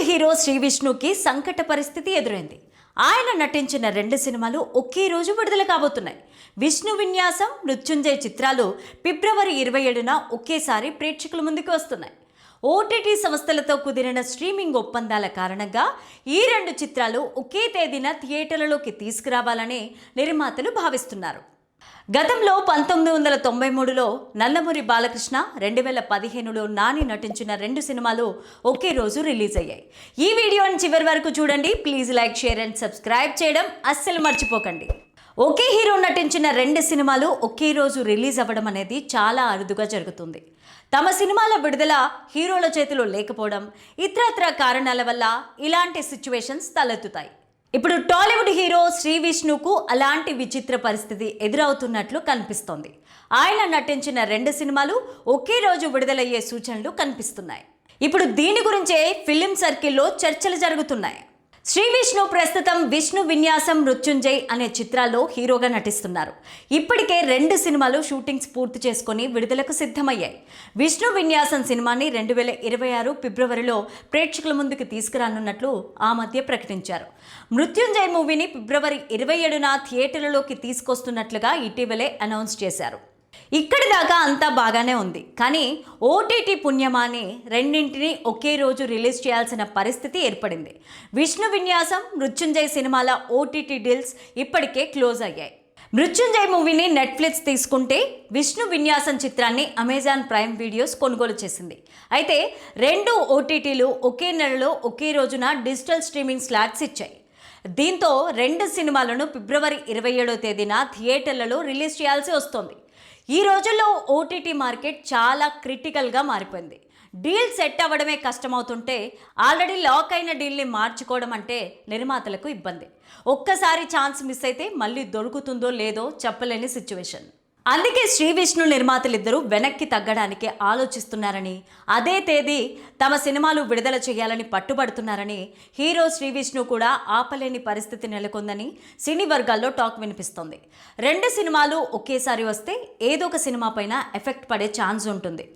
Bollywood hero Shri విష్ణుకి సంకట పరిస్థితి ఎదురైంది. ఆయన నటించిన రెండు సినిమాలు ఒకే రోజు విడుదల కాబోతున్నాయి. విష్ణు విన్యాసం మృత్యుంజయ్ చిత్రాలు ఫిబ్రవరి ఇరవై ఏడున ఒకేసారి ప్రేక్షకుల ముందుకు వస్తున్నాయి. ఓటీటీ సంస్థలతో కుదిరిన స్ట్రీమింగ్ ఒప్పందాల కారణంగా ఈ రెండు చిత్రాలు ఒకే తేదీన థియేటర్లలోకి తీసుకురావాలని నిర్మాతలు భావిస్తున్నారు. గతంలో పంతొమ్మిది వందల తొంభై మూడులో నందమూరి బాలకృష్ణ రెండు వేల పదిహేనులో నాని నటించిన రెండు సినిమాలు ఒకే రోజు రిలీజ్ అయ్యాయి. ఈ వీడియోని చివరి వరకు చూడండి. Please like share and subscribe చేయడం అస్సలు మర్చిపోకండి. ఒకే హీరో నటించిన రెండు సినిమాలు ఒకే రోజు రిలీజ్ అవ్వడం అనేది చాలా అరుదుగా జరుగుతుంది. తమ సినిమాల విడుదల హీరోల చేతిలో లేకపోవడం ఇతరత్ర కారణాల వల్ల ఇలాంటి సిచ్యువేషన్స్ తలెత్తుతాయి. ఇప్పుడు టాలీవుడ్ హీరో శ్రీ విష్ణుకు అలాంటి విచిత్ర పరిస్థితి ఎదురవుతున్నట్లు కనిపిస్తోంది. ఆయన నటించిన రెండు సినిమాలు ఒకే రోజు విడుదలయ్యే సూచనలు కనిపిస్తున్నాయి. ఇప్పుడు దీని గురించే ఫిలిం సర్కిల్లో చర్చలు జరుగుతున్నాయి. శ్రీ విష్ణు ప్రస్తుతం విష్ణు విన్యాసం మృత్యుంజయ్ అనే చిత్రాల్లో హీరోగా నటిస్తున్నారు. ఇప్పటికే రెండు సినిమాలు షూటింగ్స్ పూర్తి చేసుకుని విడుదలకు సిద్ధమయ్యాయి. విష్ణు విన్యాసం సినిమాని రెండు వేల ఇరవై ఆరు ఫిబ్రవరిలో ప్రేక్షకుల ముందుకు తీసుకురానున్నట్లు ఆ మధ్య ప్రకటించారు. మృత్యుంజయ్ మూవీని ఫిబ్రవరి ఇరవై ఏడున థియేటర్లలోకి తీసుకొస్తున్నట్లుగా ఇటీవలే అనౌన్స్ చేశారు. ఇక్కడి దాకా అంతా బాగానే ఉంది. కానీ ఓటీటీ పుణ్యమాని రెండింటిని ఒకే రోజు రిలీజ్ చేయాల్సిన పరిస్థితి ఏర్పడింది. విష్ణు విన్యాసం మృత్యుంజయ్ సినిమాల ఓటీటీ డీల్స్ ఇప్పటికే క్లోజ్ అయ్యాయి. మృత్యుంజయ్ మూవీని నెట్ఫ్లిక్స్ తీసుకుంటే విష్ణు విన్యాసం చిత్రాన్ని అమెజాన్ ప్రైమ్ వీడియోస్ కొనుగోలు చేసింది. అయితే రెండు ఓటీటీలు ఒకే నెలలో ఒకే రోజున డిజిటల్ స్ట్రీమింగ్ స్లాట్స్ ఇచ్చాయి. దీంతో రెండు సినిమాలను ఫిబ్రవరి ఇరవై ఏడో తేదీన థియేటర్లలో రిలీజ్ చేయాల్సి వస్తోంది. ఈ రోజుల్లో ఓటీటీ మార్కెట్ చాలా క్రిటికల్గా మారిపోయింది. డీల్ సెట్ అవ్వడమే కష్టమవుతుంటే ఆల్రెడీ లాక్ అయిన డీల్ని మార్చుకోవడం అంటే నిర్మాతలకు ఇబ్బంది. ఒక్కసారి ఛాన్స్ మిస్ అయితే మళ్ళీ దొరుకుతుందో లేదో చెప్పలేని సిచ్యువేషన్ అందుకే శ్రీ విష్ణు నిర్మాతలిద్దరూ వెనక్కి తగ్గడానికి ఆలోచిస్తున్నారని అదే తేదీ తమ సినిమాలు విడుదల చేయాలని పట్టుబడుతున్నారని హీరో శ్రీ విష్ణు కూడా ఆపలేని పరిస్థితి నెలకొందని సినీ వర్గాల్లో టాక్ వినిపిస్తోంది. రెండు సినిమాలు ఒకేసారి వస్తే ఏదో ఒక సినిమా పైన ఎఫెక్ట్ పడే ఛాన్స్ ఉంటుంది.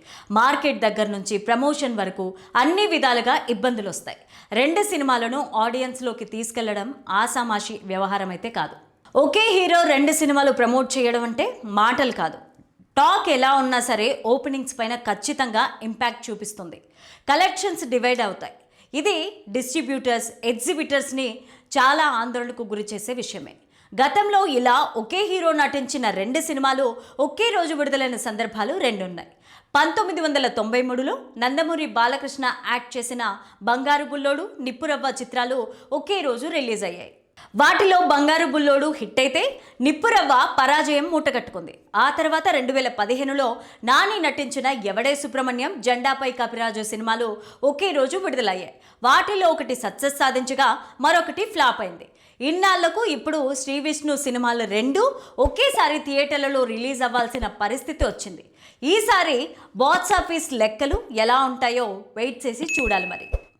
మార్కెట్ దగ్గర నుంచి ప్రమోషన్ వరకు అన్ని విధాలుగా ఇబ్బందులు వస్తాయి రెండు సినిమాలను ఆడియన్స్లోకి తీసుకెళ్ళడం ఆసామాషి వ్యవహారం అయితే కాదు. ఒకే హీరో రెండు సినిమాలు ప్రమోట్ చేయడం అంటే మాటలు కాదు. టాక్ ఎలా ఉన్నా సరే ఓపెనింగ్స్ పైన ఖచ్చితంగా ఇంపాక్ట్ చూపిస్తుంది. కలెక్షన్స్ డివైడ్ అవుతాయి. ఇది డిస్ట్రిబ్యూటర్స్ ఎగ్జిబిటర్స్ని చాలా ఆందోళనకు గురి చేసే విషయమే. గతంలో ఇలా ఒకే హీరో నటించిన రెండు సినిమాలు ఒకే రోజు విడుదలైన సందర్భాలు రెండున్నాయి. పంతొమ్మిది వందల తొంభై మూడులో నందమూరి బాలకృష్ణ యాక్ట్ చేసిన బంగారు బుల్లోడు నిప్పురవ్వ చిత్రాలు ఒకే రోజు రిలీజ్ అయ్యాయి. వాటిలో బంగారు బుల్లోడు హిట్ అయితే నిప్పురవ్వ పరాజయం మూటగట్టుకుంది. ఆ తర్వాత రెండు వేల పదిహేనులో నాని నటించిన ఎవడే సుబ్రహ్మణ్యం జెండాపై కపిరాజు సినిమాలు ఒకే రోజు విడుదలయ్యాయి. వాటిలో ఒకటి సక్సెస్ సాధించగా మరొకటి ఫ్లాప్ అయింది. ఇన్నాళ్ళకు ఇప్పుడు శ్రీ విష్ణు సినిమాలు రెండు ఒకేసారి థియేటర్లలో రిలీజ్ అవ్వాల్సిన పరిస్థితి వచ్చింది. ఈసారి బాక్స్ ఆఫీస్ లెక్కలు ఎలా ఉంటాయో వెయిట్ చేసి చూడాలి మరి.